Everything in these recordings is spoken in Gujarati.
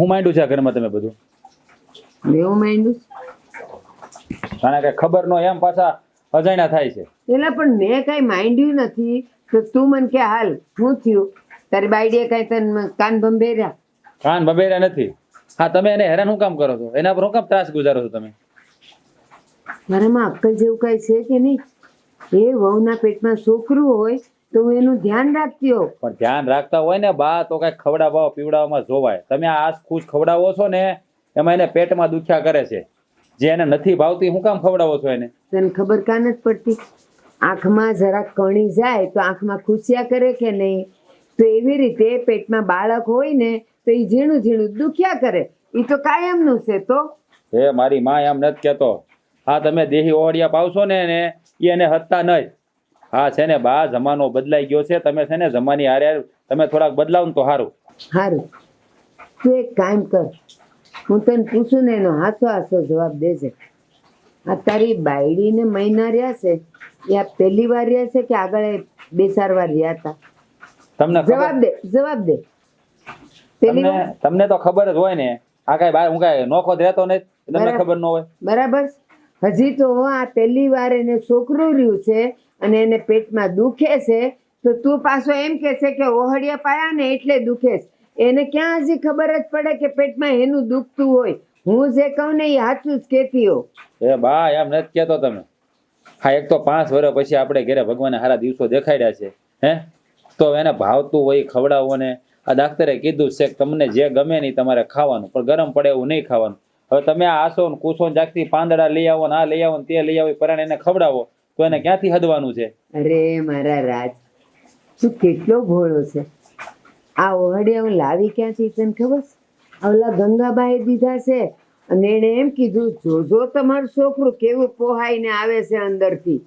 હું માંડ્યું છે આ ઘરમાં તમે બધું? લેવું માંડ્યું? કારણ કે ખબર નો એમ પાછા અજાણ્યા થાય છે. એટલે પણ મેં કઈ માંડ્યું નથી તો તું મને કે હાલ શું થયું? તારી બાઈડીએ કઈ તને કાન ભંભેર્યા? કાન ભંભેર્યા નથી. હા તમે એને હેરાન શું કામ કરો છો? એના પર શું કામ ત્રાસ ગુજારો છો તમે? ઘરમાં અક્કલ જેવું કઈ છે કે નહીં? એ વહુના પેટમાં છોકરું હોય તો એનું ધ્યાન રાખજો. પણ ધ્યાન રાખતા હોય ને બા તો કઈ ખવડાવવા પીવડાવવામાં જોવાય. તમે આસ ખુશ ખવડાવો છો ને એમાં એને પેટમાં દુખ્યા કરે છે. જે એને નથી ભાવતી હું કામ ખવડાવો છો એને? તને ખબર કાન જ પડતી? આંખમાં જરા કણી જાય તો આંખમાં ખુશિયા કરે કે નહીં? તો એવી રીતે પેટમાં બાળક હોય ને તો એ ઝીણું ઝીણું દુખ્યા કરે. એ તો કાયમનું છે તો. એ મારી માં એમ નથી કહેતો. હા તમે દેહી ઓળિયા પાવશો ને એને હત્તા નહીં. હા છે ને બા જમાનો બદલાઈ ગયો છે. તમે છે ને જમાની હારે તમે થોડાક બદલાવ ને તો સારું સારું તું એક કામ કર. હું તને પૂછું ને એનો હાથો હાથો જવાબ દેજે. આ તારી બાયડીને મહિના રહ્યા છે. એ આ પહેલી વાર રહ્યા છે કે આગળ બે ચાર વાર રહ્યા હતા? તમને જવાબ દે જવાબ દે. તમને તમને તો ખબર જ હોય ને આ કઈ બાર હું કઈ નોખો જ રહેતો ને તમને ખબર ન હોય. બરાબર. હજી તો આ પહેલી વાર એને છોકરું રહ્યું છે અને એને પેટમાં દુખે છે, તો તું પાછો એમ કે છે કે ઓહળિયા પાયા ને એટલે દુખે છે. એને ક્યાં હજી ખબર જ પડે કે પેટમાં એનું દુખતું હોય? હું જે કહું ને એ સાચું જ કહેતી હો એ બા એમ નથી કહેતો તમે. હા, એક તો પાંચ વર્ષ પછી આપણે ઘરે ભગવાને સારા દિવસો દેખાડ્યા છે, હે? તો એને ભાવતું હોય ખવડાવો ને આ ડાક્ટરે કીધું છે તમને જે ગમે નહીં તમારે ખાવાનું, પણ ગરમ પડે એવું નહીં ખાવાનું. હવે તમે આસો ને કૂસો જાગતી પાંદડા લઈ આવો ને આ લઈ આવો ને તે લઈ આવો પરાણે એને ખવડાવો. તો એને ક્યાંથી હદવાનું છે? અરે મારા રાજ તું કેટલો ભોળો છે. આ ઓહડિયા હું લાવી ક્યાંથી તને ખબર? ઓલા ગંગાબાએ દીધા છે અને એણે એમ કીધું જોજો તમારું છોકરું કેવું પોહાઈને આવે છે અંદરથી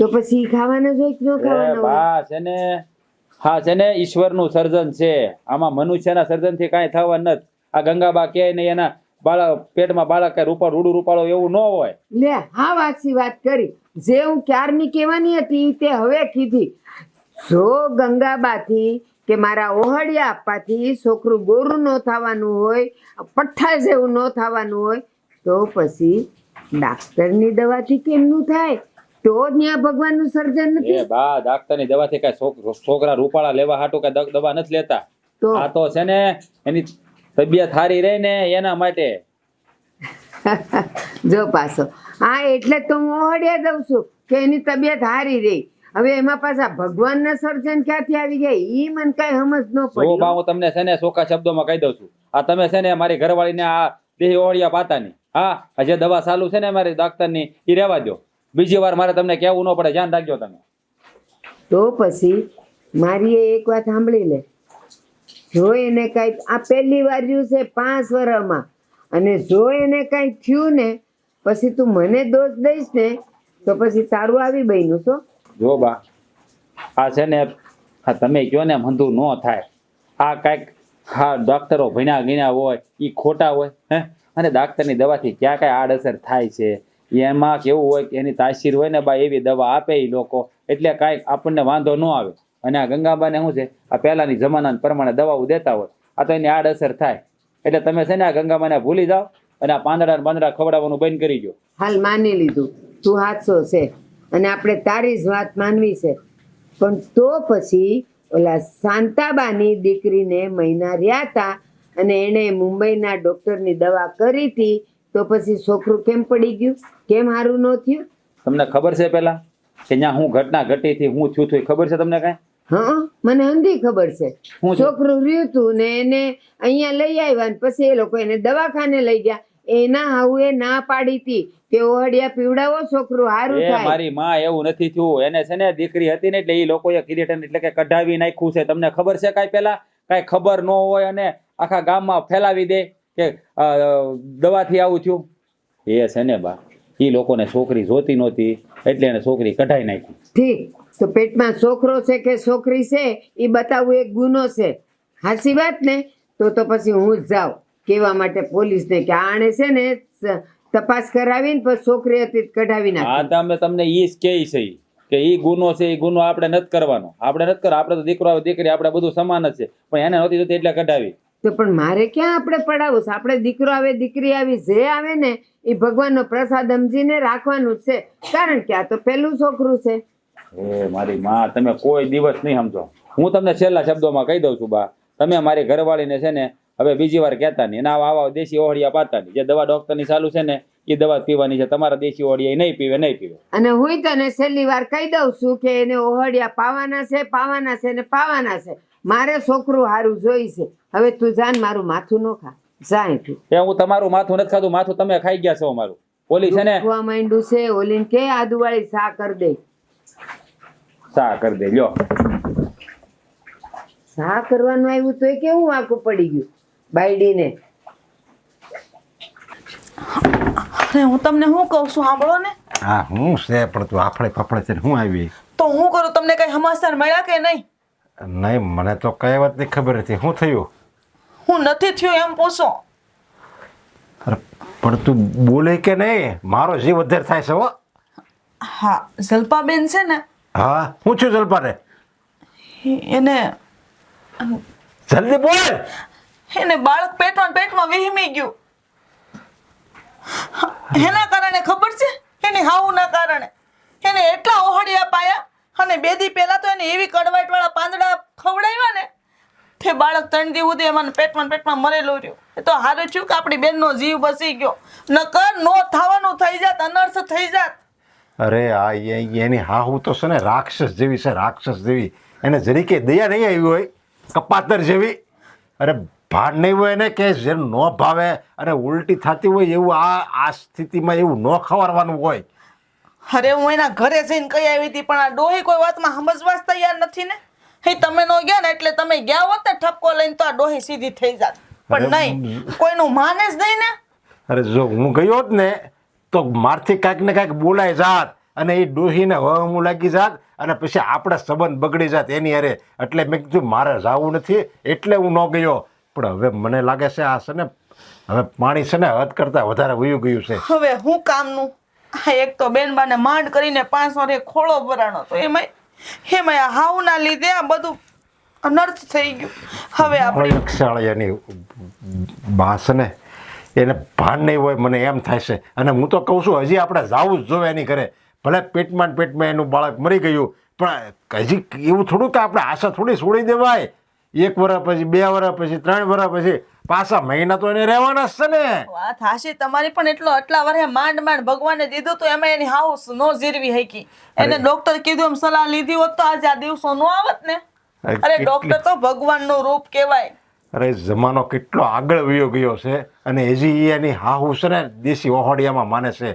તો પછી ખાવાના જ કે ન ખાવાના હોય? બા છે ને હા છે ને ઈશ્વરનું સર્જન છે. આમાં મનુષ્યના સર્જનથી કાંઈ થવા નથી. આ ગંગાબા કે ને એના બાળક પેટમાં બાળક રૂપાળ રૂડું રૂપાળો એવું ન હોય. લે હા વાસી વાત કરી. જે હું ક્યારની કહેવાની હતી તે હવે કીધી. જો ગંગાબાથી કે મારા ઓહળિયા આપવાથી છોકરું ગોરું ન થવાનું હોય પઠ્ઠા જેવું ન થવાનું હોય તો પછી ડાક્ટરની દવાથી કેમનું થાય? તો ત્યાં ભગવાનનું સર્જન એ નથી બા ડાક્ટરની દવાથી કાંઈ છોકરા રૂપાળા લેવા હાટું કઈ દવા નથી લેતા. તો? આ તો છે ને એની તબિયત સારી રહે ને એના માટે જો પાછો. હા એટલે તો હું ઓહડિયા દઉં છું કે એની તબિયત હારી રહી. હવે એમાં પાછા ભગવાનના સર્જન ક્યાંથી આવી ગયા? ઈ મને કઈ સમજ ન પડી બા હું તમને છે ને ચોખ્ખા શબ્દોમાં કહી દઉં છું. આ તમે છે ને મારી ઘરવાળીને આ દેહ ઓળિયા પાતાની. હા જે દવા ચાલુ છે ને મારી ડાક્ટરની એ રહેવા દો બીજી વાર મારે તમને કહેવું ન પડે ધ્યાન રાખજો તમે. તો પછી મારી એક વાત સાંભળી લે. જો એને કઈ આ પહેલી વાર છે પાંચ વર્ષમાં અને જો એને કાંઈક થયું ને, પછી તું મને દોષ દઈશ ને, તો પછી તારું આવી બન્યું છો? જો બા, આ છે ને તમે કયો ને મંદુ ન થાય. આ કાંઈક હા ડોક્ટરો ભણ્યા ગણ્યા હોય એ ખોટા હોય, હે? અને ડાક્ટરની દવાથી ક્યાં કાંઈ આડઅસર થાય છે? એમાં કેવું હોય કે એની તાસીર હોય ને બા, એવી દવા આપે એ લોકો. એટલે કાંઈક આપણને વાંધો ન આવે. અને આ ગંગાબાને શું છે? આ પહેલાંની જમાના પ્રમાણે દવાઓ દેતા હોય. આ તો એની આડઅસર થાય. એટલે તમે છે ને આ ગંગાબાને ભૂલી જાઓ અને આ પાંદડા પાંદડા ખવડાવવાનું બંધ કરી દો હાલ માની લીધું. તું હાથસો છે. અને આપણે તારી જ વાત માનવી છે. પણ તો પછી ઓલા શાંતાબાની દીકરીને મહિના રહ્યા હતા અને એણે મુંબઈના ડોક્ટરની દવા કરી હતી તો પછી છોકરું કેમ પડી ગયું? કેમ સારું ન થયું? તમને ખબર છે પેલા? કે ત્યાં હું ઘટના ઘટી હતી હું થયું થયું ખબર છે તમને કાંઈ? હા? મને અંધી ખબર છે. છોકરું રહ્યું તું ને એને અહીંયા લઈ આવ્યા ને પછી એ લોકો એને દવાખાને લઈ ગયા. એના હાઉએ ના પાડી હતી કે ઓહડિયા પીવડાવો છોકરું હારું થાય. મારી માં એવું નથી થયું. એને છે ને દીકરી હતી ને એટલે એ લોકોએ કિરીટન એટલે કે કઢાવી નાખ્યું છે. તમને ખબર છે કાંઈ પેલા કાંઈ ખબર ન હોય અને આખા ગામમાં ફેલાવી દે કે દવાથી આવું થયું. એ છે ને બા એ લોકોને છોકરી જોતી નહોતી એટલે એને છોકરી કઢાઈ નાખી. ઠીક. તો પેટમાં છોકરો છે કે છોકરી છે એ બતાવવું એક ગુનો છે. હાસી વાત ને? તો તો પછી હું જ જાઉં. કહેવા માટે પોલીસને કે આણે છે ને તપાસ કરાવીને પછી છોકરી હતી કઢાવી નાખી. તો અમે તમને ઈ જ કહે છે ઈ. કે ઈ ગુનો છે એ ગુનો આપણે નથી કરવાનો. આપણે નથી કરો આપણે તો દીકરો આવે દીકરી આપણે બધું સમાન જ છે. પણ એને નહોતી જોતી એટલે કઢાવી. તો પણ મારે ક્યાં આપણે પડાવવું છે? આપણે દીકરો આવે દીકરી આવી જે આવે ને એ ભગવાનનો પ્રસાદ સમજીને રાખવાનું છે. કારણ કે આ તો પહેલું છોકરું છે. એ મારી માં તમે કોઈ દિવસ નહીં સમજો. હું તમને છેલ્લા શબ્દોમાં કહી દઉં છું બા. તમે મારી ઘરવાળીને છે ને હવે બીજી વાર કહેતા નહીં. ના આવા દેશી ઓહળિયા પાતા નહીં. જે દવા ડોક્ટરની ચાલુ છે ને એ દવા પીવાની છે. તમારા દેશી ઓહળિયા નહીં પીવે નહીં પીવે. અને હું તને છેલ્લી વાર કહી દઉં છું કે એને ઓહળિયા પાવાના છે પાવાના છે ને પાવાના છે. મારે છોકરું હારું જોઈ છે. હવે તું જાન મારું માથું ન ખા. જાય એ હું તમારું માથું નથી ખાધું. માથું તમે ખાઈ ગયા છો મારું ઓલી છે ને માંડ્યું છે. ઓલીને કે આદુવાળી સા કરી દે. સા કરી દે લ્યો. સા કરવાનું આવ્યું તો કેવું આખું પડી ગયું બાયડીને? અરે હું તમને શું કહું છું સાંભળો ને? હા હું છે પણ તું આફળે ફફળે છે હું આવી? તો હું કરું તમને કઈ સમાચાર મળ્યા કે નહીં? નહીં મને તો કઈ વાતની ખબર નથી. શું થયું? હું નથી થયું એમ પૂછો. પણ તું બોલે કે નહીં? મારો જીવ વધારે થાય છે હો. હા જલ્પાબેન છે ને હા હું છું જલપાને. એને જલ્દી બોલ. એને બાળક પેટમાં પેટમાં વિહમી ગયું. એના કારણે ખબર છે? એની હાવુના કારણે. એને એટલા ઓહળિયા પાયા અને બે દી પહેલા તો એને એવી કડવાઈટ વાળા પાંદડા ખવડાવ્યા ને તે બાળક ત્રણ દી સુધી એમાં પેટમાં પેટમાં મરેલું રહ્યું. એ તો હારું થયું કે આપણી બેનનો જીવ બસી ગયો. નકર નો થવાનું થઈ જાત અનર્થ થઈ જાત. અરે આ એની એની હાહુ તો છે ને રાક્ષસ જેવી છે રાક્ષસ જેવી. એને જરી કે દયા નહીં આવી હોય કપાતર જેવી. અરે ભાન નહીં હોય ને કે જે ન ભાવે અને ઉલટી થતી હોય એવું આ આ સ્થિતિમાં એવું ન ખવારવાનું હોય. અરે હું એના ઘરે જઈને કહી આવી હતી પણ આ ડોહી કોઈ વાતમાં સમજવા તૈયાર નથી ને. હે તમે નો ગયા ને એટલે તમે ગયા હોત ને ઠપકો લઈને તો આ ડોહી સીધી થઈ જાત. પણ નહીં કોઈનું માને જ નહીં ને. અરે જો હું ગયો જ ને તો મારથી કાંઈક ને કાંઈક બોલાય જાત અને એ ડોહીને હું લાગી જાત અને પછી આપણા સંબંધ બગડી જાત એની અરે એટલે મેં કીધું મારે જાવું નથી એટલે હું ન ગયો. પણ હવે મને લાગે છે આ છે ને હવે પાણી છે ને હદ કરતાં વધારે વયું ગયું છે. હવે હું કામનું? આ એક તો બેનબાને માંડ કરીને પાંચ રે ખોળો ભરાણો તો એમાંય એમાંય હાવના લીધે આ બધું અનર્થ થઈ ગયું. હવે આપણે શાળાની બાસને એને ભાન નહીં હોય મને એમ થાય છે. અને હું તો કહું છું હજી આપણે જાવું જ જોવે એની ઘરે. ભલે પેટમાં પેટમાં એનું બાળક મરી ગયું પણ હજી એવું થોડું કે આપણે આશા થોડી છોડી દેવાય. એક વર્ષ પછી બે વર્ષ પછી ત્રણ વર્ષ પછી પાછા મહિના તો એને રહેવાના જ છે ને. વાત હાશી તમારી પણ એટલો આટલા વર્ષે માંડ માંડ ભગવાને દીધું તો એમાં એની હાઉસ નો જીરવી હકી. એને ડોક્ટર કીધું એમ સલાહ લીધી હોત તો આજે આ દિવસો નો આવત ને. અરે અરે ડોક્ટર તો ભગવાનનું રૂપ કહેવાય. અરે, જમાનો કેટલો આગળ વયો ગયો છે અને હજી એની હા છે ને દેશી ઓહોડિયામાં માને છે.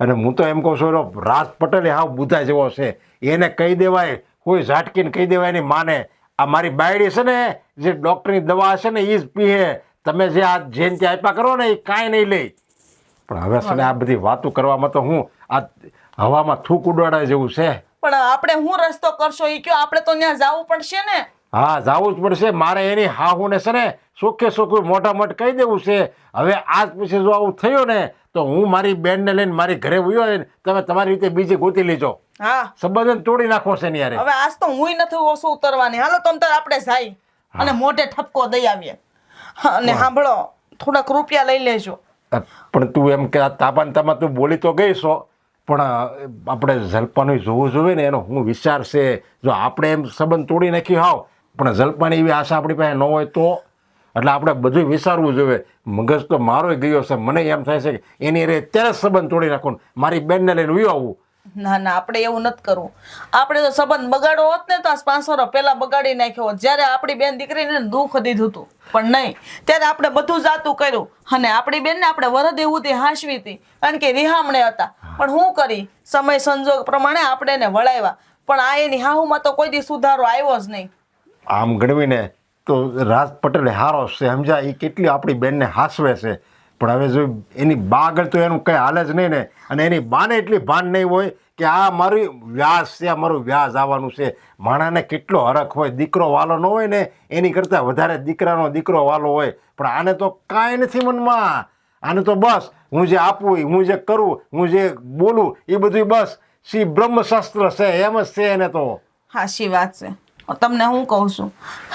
અને હું તો એમ કહું છું, એનો રાજ પટેલ હાવ બુધા જેવો છે. એને કહી દેવાય, કોઈ ઝાટકીને કહી દેવાય એની માને. આ મારી બાયડી છે ને, જે ડૉક્ટરની દવા છે ને એ જ પીએ. તમે જે આ જેન ત્યાં આપ્યા કરો ને એ કાંઈ નહીં લે. પણ હવે છે ને, આ બધી વાતો કરવામાં તો હું આ હવામાં થૂક ઉડાડા જેવું છે. પણ આપણે હું રસ્તો કરશો એ કયો? આપણે તો ત્યાં જવું પડશે ને. હા જાવું જ પડશે. મારે એની હાહુને છે ને સુખે સુખું મોટા મોટ કહી દેવું છે. હવે આજ પછી જો આવું થયું ને તો હું મારી બેનને લઈને મારી ઘરે ઉયો આવીને તમે તમારી રીતે બીજી ગોતી લેજો. હા. સંબંધન તોડી નાખો છે ને યાર હવે આજ તો હું નથી ઓછું ઉતરવાની. હાલો તમ તાર આપણે જાય. અને મોઢે ઠપકો દઈ આવીએ. અને સાંભળો થોડાક રૂપિયા લઈ લેજો. પણ તું એમ કે તાપાન તામાં તું બોલી તો ગઈ છો પણ આપણે જલપાનું જોવું જોઈએ ને એનો હું વિચાર છે. જો આપણે એમ સંબંધ તોડી નાખ્યો હાવ. પણ જલપાની એવી આશા આપણી પાસે ન હોય તો? એટલે આપણે બધું વિચારવું જોઈએ. મગજ તો મારો ગયો છે. મને એમ થાય છે કે એની રે અત્યારે જ સંબંધ તોડી નાખું મારી બેનને લઈને ઉયો આવવું ના ના, આપણે એવું નથી કરવું. આપણે તો સંબંધ બગાડવો હોત ને તો આ વર્ષ પહેલા બગાડી નાખ્યો જ્યારે આપણી બેન દીકરીને દુઃખ દીધું હતું. પણ નહીં. ત્યારે આપણે બધું જાતું કર્યું. અને આપણી બેનને આપણે વરદ એવું તે હાંસવી હતી. કારણ કે રિહામણે હતા. પણ હું કરી? સમય સંજોગ પ્રમાણે આપણે એને વળાવ્યા. પણ આ એની હાહુમાં તો કોઈ દી સુધારો આવ્યો જ નહીં. આમ ગણવીને તો રાજ પટેલે હારો છે સમજા એ કેટલી આપણી બેનને હાસવે છે. પણ હવે જો એની બા આગળ તો એનું કંઈ હાલે જ નહીં ને, અને એની બાને એટલી ભાન નહીં હોય કે આ મારું વ્યાસ છે, આ મારું વ્યાસ આવવાનું છે. માણાને કેટલો હરખ હોય, દીકરો વાલો ન હોય ને, એની કરતાં વધારે દીકરાનો દીકરો વાલો હોય. પણ આને તો કાંઈ નથી મનમાં. આને તો બસ, હું જે આપું, હું જે કરું, હું જે બોલું, એ બધું બસ. શ્રી બ્રહ્મશાસ્ત્ર છે, એમ જ છે એને તો. હાશી વાત છે. તમને હું કહું છું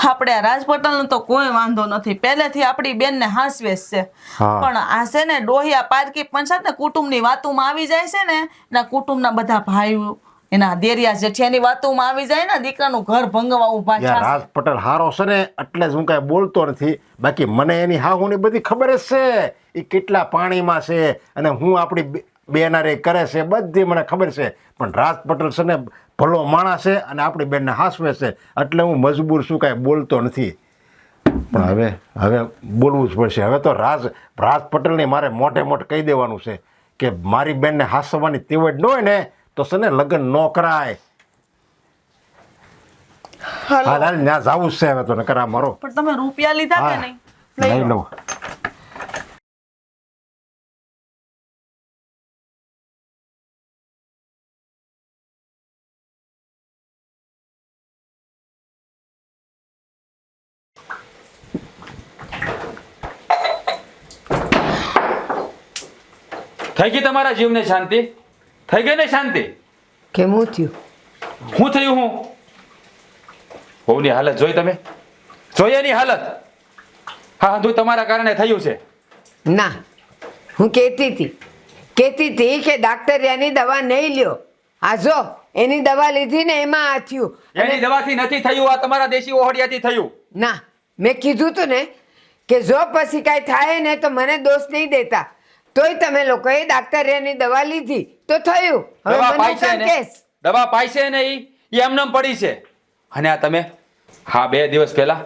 આપણે રાજ પટેલનો તો કોઈ વાંધો નથી. પહેલેથી આપણી બેનને હાસવેશ છે. પણ આ છે ને ડોહિયા પારકી પંચાયત ને કુટુંબની વાતોમાં આવી જાય છે ને એના કુટુંબના બધા ભાઈઓ એના દેરિયા જેઠિયાની વાતોમાં આવી જાય ને દીકરાનું ઘર ભંગવા ઊભા છે રાજ પટેલ હારો છે ને એટલે જ હું કાંઈ બોલતો નથી. બાકી મને એની હાહુની બધી ખબર જ છે. એ કેટલા પાણીમાં છે અને હું આપણી બેનારે કરે છે બધી મને ખબર છે. પણ રાજ પટેલ છે ને ભલો માણસ છે અને આપણી બેનને હાસવે છે. એટલે હું મજબૂર છું કાંઈ બોલતો નથી. પણ હવે હવે બોલવું જ પડશે. હવે તો રાજ રાજ પટેલને મારે મોઢે મોઢ કહી દેવાનું છે કે મારી બેનને હાસવાની તેવડ ન હોય ને તો છે ને લગ્ન ન કરાય. હાલ. હાલ ત્યાં જવું જ છે હવે તો નકર આ મારો પણ તમે રૂપિયા લીધા કે નહીં? લઈ લઉં. થઈ ગઈ તમારા જીવને શાંતિ? થઈ ગઈ ને શાંતિ? કેમ હું થયું? શું થયું હું? વહુની હાલત જોઈ તમે? જોઈ એની હાલત? હા હા તમારા કારણે થયું છે. ના હું કહેતી હતી. કહેતી હતી કે ડાક્ટરિયાની દવા નહીં લ્યો. આ જો એની દવા લીધી ને એમાં આ થયું. એની દવાથી નથી થયું આ તમારા દેશી ઓહડિયાથી થયું. ના મેં કીધું તું ને કે જો પછી કાંઈ થાય ને તો મને દોષ નહીં દેતા. તોય તમે લોકોએ ડાક્ટરિયાની દવા લીધી તો થયું. હવે દવા મને પાય છે ને? દવા પાઈ છે ને ઈ? ઈ એમનેમ પડી છે. અને આ તમે હા બે દિવસ પહેલા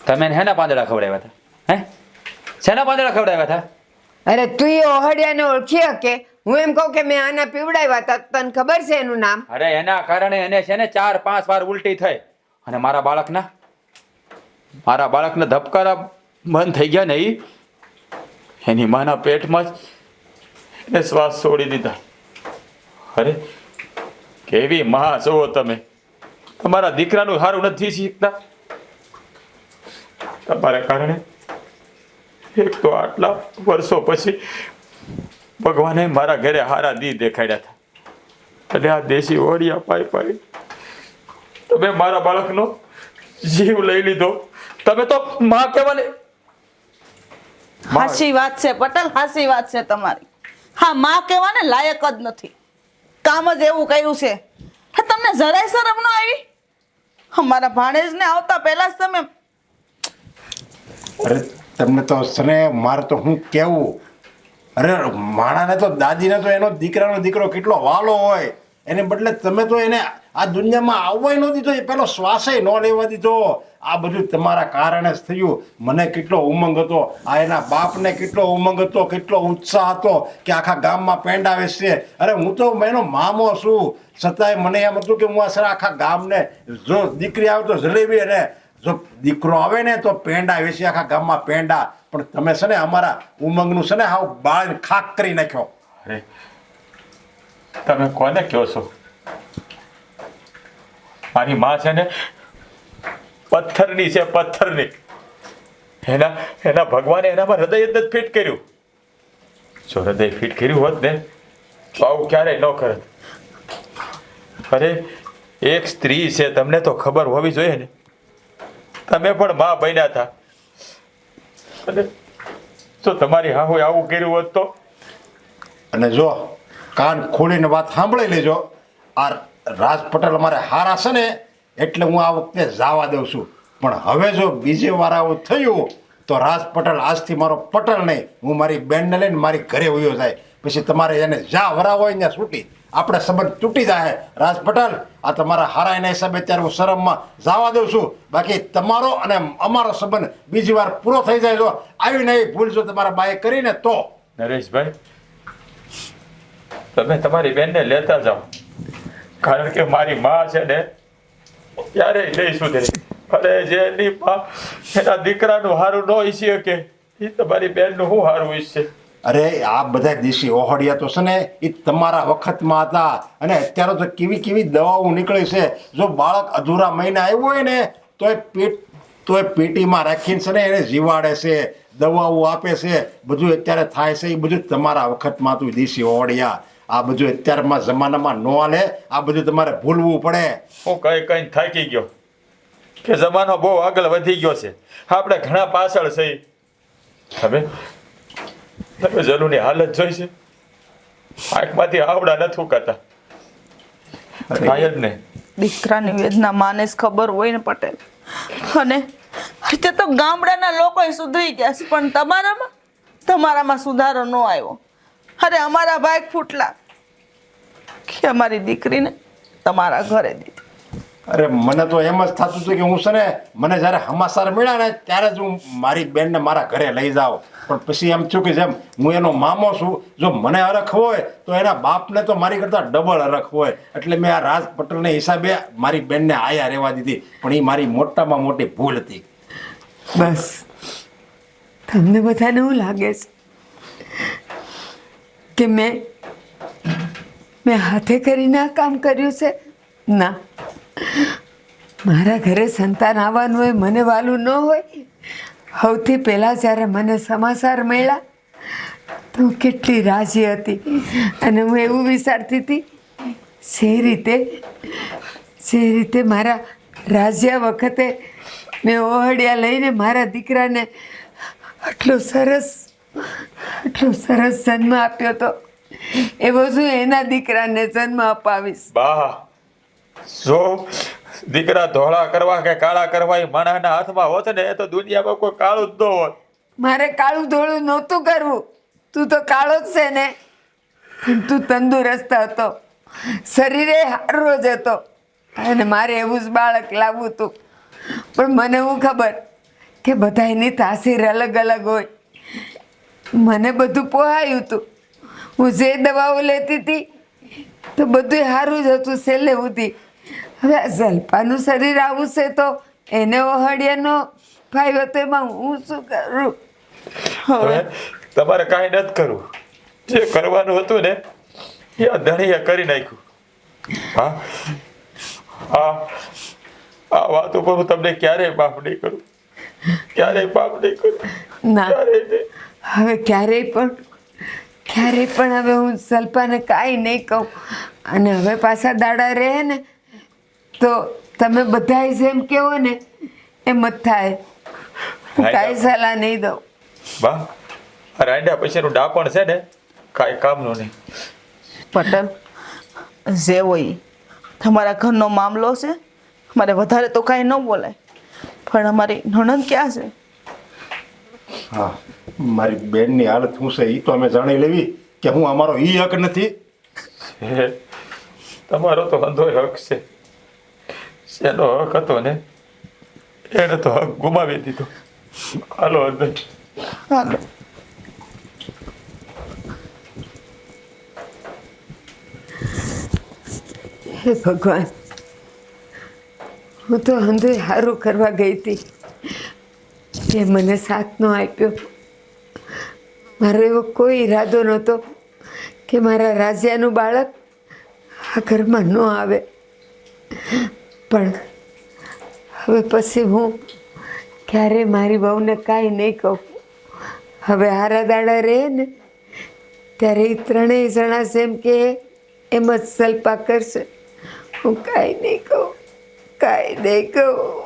તમે હેના પાંદડા ખવડાવ્યા હતા? હે? શેના પાંદડા ખવડાવ્યા હતા? અરે તું એ ઓહડિયાને ઓળખી શકે હું એમ કહું કે મેં આના પીવડાવ્યા હતા તને ખબર છે એનું નામ? અરે એના કારણે એને છે ને ચાર પાંચ વાર ઉલટી થઈ. અને મારા બાળકના મારા બાળકના ધબકારા બંધ થઈ ગયા ને ઈ? એની માના પેટમાં જ એને શ્વાસ છોડી દીધા. અરે, કેવી મહા છો તમે? તમારા દીકરાનું સારું નથી શીખતા. તમારા કારણે એક તો આટલા વર્ષો પછી ભગવાને મારા ઘરે હારા દી દેખાડ્યા હતા. અને આ દેશી ઓડિયા પાઈ પાઈ તમે મારા બાળકનો જીવ લઈ લીધો. તમે તો માં કહેવાને હાચી વાત છે પટેલ હાસી વાત છે તમારી. હા માં કહેવાને લાયક જ નથી. કામ જ એવું કર્યું છે. હે તમને જરાય શરમ ન આવી? અમારા ભાણેજને આવતા પહેલા જ તમે અરે તમને તો સને મારે તો હું કેવું અરે માણાને તો દાદીને તો એનો દીકરાનો દીકરો કેટલો વાલો હોય. એને બદલે તમે તો એને આ દુનિયામાં આવવાય ન દીધો એ પેલો શ્વાસે ન લેવા દીધો. આ બધું તમારા કારણે જ થયું. મને કેટલો ઉમંગ હતો. આ એના બાપને કેટલો ઉમંગ હતો, કેટલો ઉત્સાહ હતો કે આખા ગામમાં પેંડા છે. અરે હું તો એનો મામો છું. છતાંય મને એમ હતું કે હું આ સર આખા ગામને જો દીકરી આવે તો જલેબી અને જો દીકરો આવે ને તો પેંડા વેચી, આખા ગામમાં પેંડા. પણ તમે છે ને અમારા ઉમંગનું છે ને હાવ બાળ ખાક કરી નાખ્યો. અરે, તમે કોને કહો છો? મારી માં છે ને પથ્થરની છે, પથ્થરની. એના એના ભગવાને એનામાં હૃદય જ ફિટ કર્યું. જો હૃદય ફિટ કર્યું હોત ને, તો આવું ક્યારેય ન કરત. અરે, એક સ્ત્રી છે, તમને તો ખબર હોવી જોઈએ ને. તમે પણ મા બન્યા હતા. અને જો તમારી હાહુએ આવું કર્યું હોત તો? અને જો, કાન ખોલીને વાત સાંભળી લેજો. આ રાજ પટેલ અમારે હારા છે ને એટલે હું આ વખતે જવા દઉં છું. પણ હવે જો બીજી વાર આવું થયું, તો રાજ પટેલ આજથી મારો પટેલ નહીં. હું મારી બેનને લઈને મારી ઘરે ઉયો જાય. પછી તમારે એને જ્યાં વરાવ હોય ત્યાં છૂટી. આપણે સંબંધ તૂટી જાય. રાજ પટેલ, આ તમારા હારા એના હિસાબે ત્યારે હું શરમમાં જવા દઉં છું. બાકી તમારો અને અમારો સંબંધ બીજી વાર પૂરો થઈ જાય જો. આવી નહીં ભૂલ તમારા બાએ કરીને તો. નરેશભાઈ, તમે તમારી બેનને લેતા જાઓ. કારણ કે મારી માં છે ને ક્યારેય નહીં સુધરે. અરે જે એની માં એના દીકરાનું હારું ન ઈચ્છી શકે એ તમારી બેનનું શું હારું ઈચ્છે અરે આ બધા દેશી ઓહડિયા તો છે ને એ તમારા વખતમાં હતા. અને અત્યારે તો કેવી કેવી દવાઓ નીકળી છે. જો બાળક અધૂરા મહિના આવ્યું હોય ને, તોય પેટ તોય પેટીમાં રાખીને છે ને એને જીવાડે છે, દવાઓ આપે છે. બધું અત્યારે થાય છે એ બધું તમારા વખતમાં હતું દેશી ઓહડિયા. આ બધું અત્યારમાં જમાનામાં ન હાલે. આ બધું તમારે ભૂલવું પડે. હું કઈ કઈ થાકી ગયો. કે જમાનો બહુ આગળ વધી ગયો છે. આપણે ઘણા પાછળ છે. હવે? તમે જરૂરની હાલત જોઈ છે. આંખમાંથી આવડા નથી ઉકાતા. થાય જ નહીં. દીકરાની વેદના માને જ ખબર હોય ને પટેલ. અને તે તો ગામડાના લોકો સુધરી ગયા છે પણ તમારામાં? તમારામાં સુધારો ન આવ્યો. અરે અમારા ભાઈ ફૂટલા. કે અમારી દીકરીને તમારા ઘરે દીધી. અરે મને તો એમ જ થતું હતું કે હું છે ને મને જ્યારે હમાસાર મળ્યા ને ત્યારે જ હું મારી બેનને મારા ઘરે લઈ જાઉં. પણ પછી એમ થયું કે જેમ હું એનો મામો છું જો મને અરખ હોય તો એના બાપને તો મારી કરતાં ડબલ અરખ હોય. એટલે મેં આ રાજ પટેલને હિસાબે મારી બેનને આયા રહેવા દીધી. પણ એ મારી મોટામાં મોટી ભૂલ હતી. બસ. તમને બધાને એવું લાગે છે કે મેં મેં હાથે કરીને આ કામ કર્યું છે? ના. મારા ઘરે સંતાન આવવાનું હોય, મને વાલું ન હોય, સૌથી પહેલાં જ્યારે મને સમાચાર મળ્યા, તો હું કેટલી રાજી હતી. અને હું એવું વિચારતી હતી, જે રીતે જે રીતે મારા રાજ્યા વખતે મેં ઓહડિયા લઈને મારા દીકરાને આટલો સરસ આટલો સરસ જન્મ આપ્યો તો. એવો શું એના દીકરાને જન્મ અપાવીશ. બા જો દીકરા ધોળા કરવા કે કાળા કરવા એ માણસના હાથમાં હોત ને તો દુનિયામાં કોઈ કાળું જ ન હોત. મારે કાળું ધોળું નહોતું કરવું. તું તો કાળો જ છે ને. તું તંદુરસ્ત હતો. શરીરે હારો જ હતો. અને મારે એવું જ બાળક લાવવું હતું પણ મને હું ખબર કે બધા એની તાસીર અલગ અલગ હોય. મને બધું પોહાયું હતું હું જે દવાઓ લેતી હતી તો બધું સારું જ હતું છેલ્લે સુધી. હવે આ જલપાનું શરીર આવું છે તો એને ઓહડિયાનો ફાયદો તો એમાં હું શું કરું? હવે તમારે કાંઈ નથી કરવું. જે કરવાનું હતું ને એ આ ધણીએ કરી નાખ્યું. હા? હા. આ વાત ઉપર હું તમને ક્યારેય માફ નહીં કરું. ક્યારેય માફ નહીં કરું. ના. ક્યારેય નહીં. હવે ક્યારેય પણ ક્યારેય પણ હવે હું સલ્પાને કાંઈ નહીં કહું. અને હવે પાછા દાડા રહે ને તો તમે બધાય જેમ કહો ને એમ જ થાય. હું કાંઈ સલાહ નહીં દઉં. બા આ રાંડ્યા પછીનું ડાપણ છે ને કાંઈ કામનું નહીં. પટેલ જે હોય તમારા ઘરનો મામલો છે મારે વધારે તો કાંઈ ન બોલાય. પણ અમારી નણંદ ક્યાં છે? હા. મારી બેનની હાલત શું છે એ તો અમે જાણી લેવી કે હું અમારો ઈ હક નથી. હે, તમારો તો અંધો હક છે. શેનો હક હતો ને? એને તો હક ગુમાવી દીધો. હાલો અંદર હાલો. હે ભગવાન હું તો અંધે સારું કરવા ગઈ હતી. જે મને સાથ ન આપ્યો. મારો એવો કોઈ ઈરાદો નહોતો કે મારા રાજ્યાનું બાળક આ ઘરમાં ન આવે. પણ હવે પછી હું ક્યારે મારી બહુને કાંઈ નહીં કહું. હવે હારા દાડા રહે ને, ત્યારે એ ત્રણેય જણા જેમ કે એમ જ સલ્પા કરશે. હું કાંઈ નહીં કહું, કાંઈ નહીં કહું.